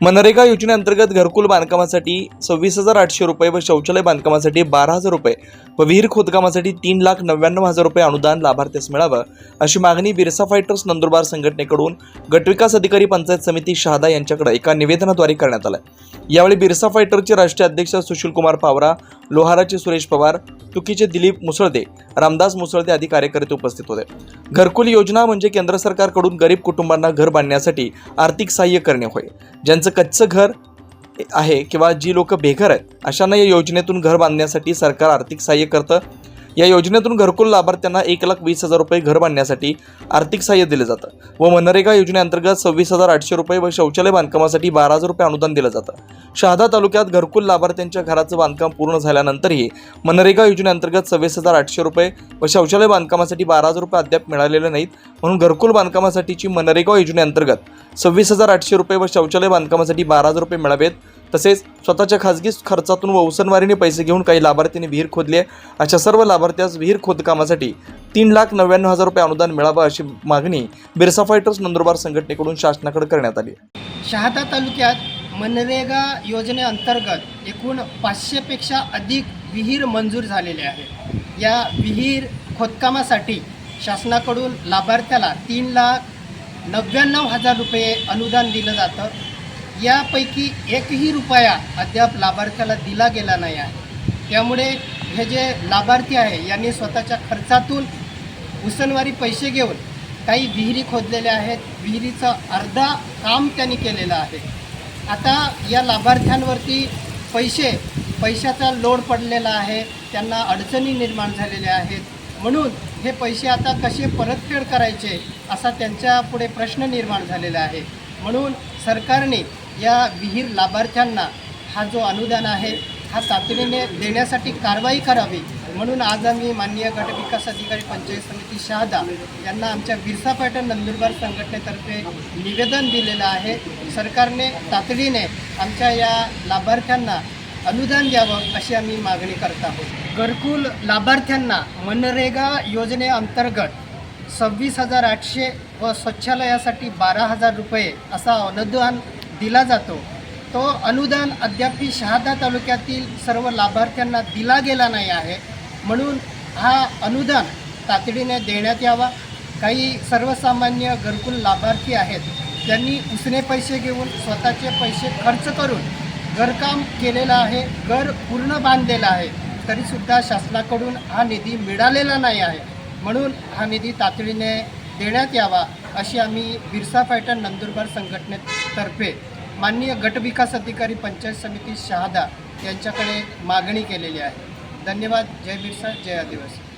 मनरेगा योजनेअंतर्गत घरकुल बांधकामासाठी सव्वीस हजार आठशे रुपये व शौचालय बांधकामासाठी बारा हजार रुपये व विहीर खोदकामासाठी तीन लाख नव्याण्णव हजार रुपये अनुदान लाभार्थ्यास मिळावं अशी मागणी बिरसा फायटर्स नंदुरबार संघटनेकडून गटविकास अधिकारी पंचायत समिती शहादा यांच्याकडे एका निवेदनाद्वारे करण्यात आलं यावेळी बिरसा फायटरचे राष्ट्रीय अध्यक्ष सुशीलकुमार पावरा लोहाराचे सुरेश पवार तुकीचे दिलीप मुसळदे रामदास मुसळदे आदी कार्यकर्ते उपस्थित होते. घरकुल योजना म्हणजे केंद्र सरकारकडून गरीब कुटुंबांना घर बांधण्यासाठी आर्थिक सहाय्य करणे होय ज्यांचं कच्चं घर आहे किंवा जी लोक बेघर आहेत अशांना या योजनेतून घर बांधण्यासाठी सरकार आर्थिक सहाय्य करतं. या योजनेतून घरकुल लाभार्थ्यांना एक लाख वीस हजार रुपये घर बांधण्यासाठी आर्थिक सहाय्य दिलं जातं व मनरेगा योजनेअंतर्गत सव्वीस हजार आठशे रुपये व शौचालय बांधकामासाठी बारा हजार रुपये अनुदान दिलं जातं. शहादा तालुक्यात घरकुल लाभार्थ्यांच्या घराचं बांधकाम पूर्ण झाल्यानंतरही मनरेगा योजनेअंतर्गत सव्वीस हजार आठशे रुपये व शौचालय बांधकामासाठी बारा हजार रुपये अद्याप मिळालेले नाहीत. म्हणून घरकुल बांधकामासाठीची मनरेगा योजनेअंतर्गत सव्वीस हजार आठशे रुपये व शौचालय बांधकामासाठी बारा हजार रुपये मिळावेत. तसेच स्वतःच्या खाजगी खर्चातून व उसनवारीने पैसे घेऊन काही लाभार्थ्यांनी विहीर खोदली आहे. अशा सर्व लाभार्थ्यास विहीर खोदकामासाठी तीन लाख नव्याण्णव हजार रुपये अनुदान मिळावं अशी मागणी बिरसा फायटर्स नंदुरबार संघटनेकडून शासनाकडे करण्यात आली शहादा तालुक्यात मनरेगा योजनेअंतर्गत एकूण पाचशेपेक्षा अधिक विहीर मंजूर झालेले आहेत. या विहीर खोदकामासाठी शासनाकडून लाभार्थ्याला तीन लाख नव्याण्णव हजार रुपये अनुदान दिलं जातं. यापैकी एकही रुपया अद्याप लाभार्थ्याला दिला गेला नाही आहे. त्यामुळे हे जे लाभार्थी आहे यांनी स्वतःच्या खर्चातून उसनवारी पैसे घेऊन काही विहिरी खोदलेल्या आहेत. विहिरीचं अर्धा काम त्यांनी केलेलं आहे. आता या लाभार्थ्यांवरती पैसे पैशाचा लोड पडलेला आहे. त्यांना अडचणी निर्माण झालेल्या आहेत. म्हणून हे पैसे आता कसे परतफेड करायचे असा त्यांच्या पुढे प्रश्न निर्माण झालेला आहे. म्हणून सरकारने या विहीर लाभार्थ्यांना हा जो अनुदान आहे हा तातडीने देण्यासाठी कारवाई करावी. म्हणून आज आम्ही माननीय गटविकास अधिकारी पंचायत समिती शहादा यांना आमच्या बिरसा पॅटर्न नंदुरबार संघटनेतर्फे निवेदन दिलेलं आहे. सरकारने तातडीने आमच्या या लाभार्थ्यांना अनुदान द्यावं अशी आम्ही मागणी करत आहोत. घरकुल लाभार्थ्यांना मनरेगा योजनेअंतर्गत सव्वीस हजार आठशे व स्वच्छालयासाठी बारा हजार रुपये असा अनुदान दिला जातो. तो अनुदान अद्यापही शहादा तालुक्यातील सर्व लाभार्थ्यांना दिला गेला नाही आहे. म्हणून हा अनुदान तातडीने देण्यात यावा. काही सर्वसामान्य घरकुल लाभार्थी आहेत. त्यांनी उसने पैसे घेऊन स्वतःचे पैसे खर्च करून घरकाम केलेलं आहे. घर पूर्ण बांधलेलं आहे. तरीसुद्धा शासनाकडून हा निधी मिळालेला नाही आहे. म्हणून हा निधी तातडीने देण्यात यावा अशी आम्ही बिरसा फायटर नंदुरबार संघटनेत तर्फे माननीय गटविकास अधिकारी पंचायत समिती शहादा यांच्याकडे मागणी केलेली आहे. धन्यवाद. जय बिरसा. जय आदिवासी.